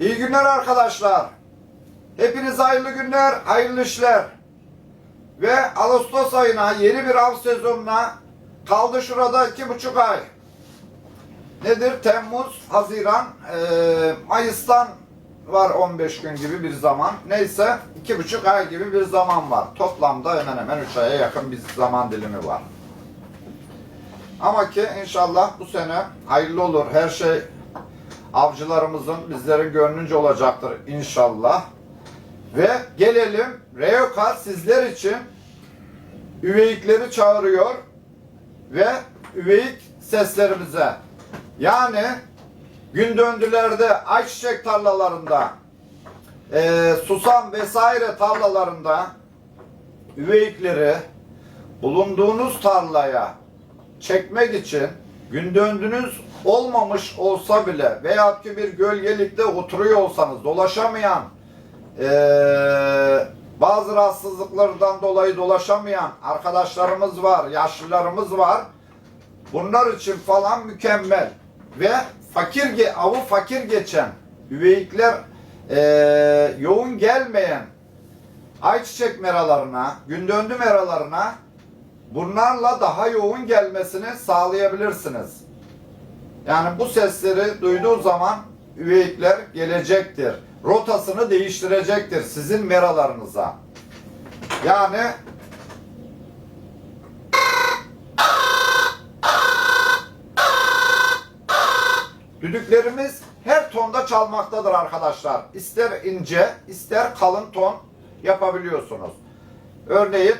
İyi günler arkadaşlar. Hepinize hayırlı günler, hayırlı işler. Ve Ağustos ayına, yeni bir av sezonuna kaldı şurada iki buçuk ay. Nedir? Temmuz, Haziran, eee, Mayıs'tan var 15 gün gibi bir zaman. Neyse iki buçuk ay gibi bir zaman var. Toplamda hemen hemen üç aya yakın bir zaman dilimi var. Ama ki inşallah bu sene hayırlı olur. Her şey avcılarımızın, bizlerin gönlünce olacaktır inşallah. Ve gelelim Reyoka sizler için üveyikleri çağırıyor ve üveyik seslerimize. Yani gün döndülerde ayçiçek tarlalarında, eee, susam vesaire tarlalarında üveyikleri bulunduğunuz tarlaya çekmek için gün döndünüz olmamış olsa bile veyahut ki bir gölgelikte oturuyor olsanız dolaşamayan eee, bazı rahatsızlıklardan dolayı dolaşamayan arkadaşlarımız var, yaşlılarımız var. Bunlar için falan mükemmel ve fakir avı fakir geçen üveyikler eee, yoğun gelmeyen ayçiçek meralarına, gündöndü meralarına bunlarla daha yoğun gelmesini sağlayabilirsiniz. Yani bu sesleri duyduğu zaman üveyikler gelecektir. Rotasını değiştirecektir sizin meralarınıza. Yani düdüklerimiz her tonda çalmaktadır arkadaşlar. İster ince, ister kalın ton yapabiliyorsunuz. Örneğin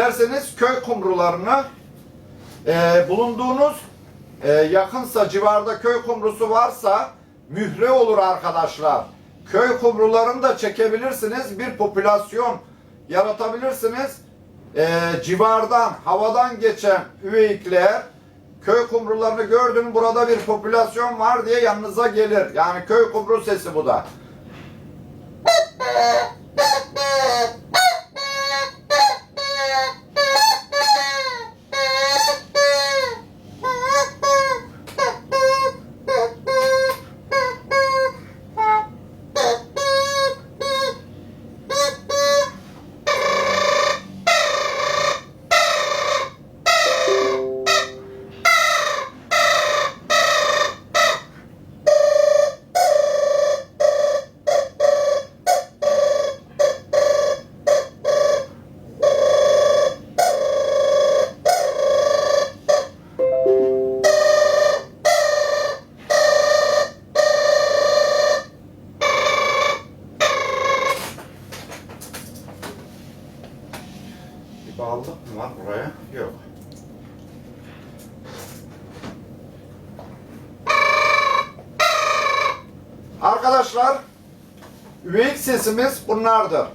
İsterseniz köy kumrularını e, bulunduğunuz e, yakınsa civarda köy kumrusu varsa mühre olur arkadaşlar. Köy kumrularını da çekebilirsiniz. Bir popülasyon yaratabilirsiniz. E, civardan, havadan geçen üveyikler köy kumrularını gördün burada bir popülasyon var diye yanınıza gelir. Yani köy kumru sesi bu da. Bir bağlılık mı var buraya? Yok. Arkadaşlar, üveyik sesimiz bunlardır.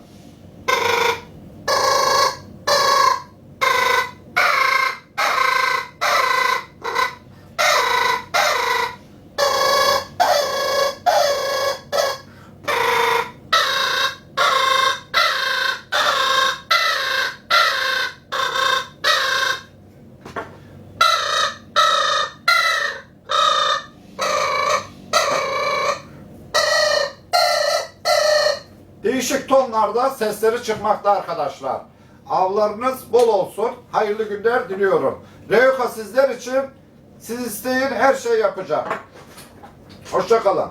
Değişik tonlarda sesleri çıkmakta arkadaşlar. Avlarınız bol olsun. Hayırlı günler diliyorum. Reuka sizler için Siz isteyin her şey yapacağım. Hoşça kalın.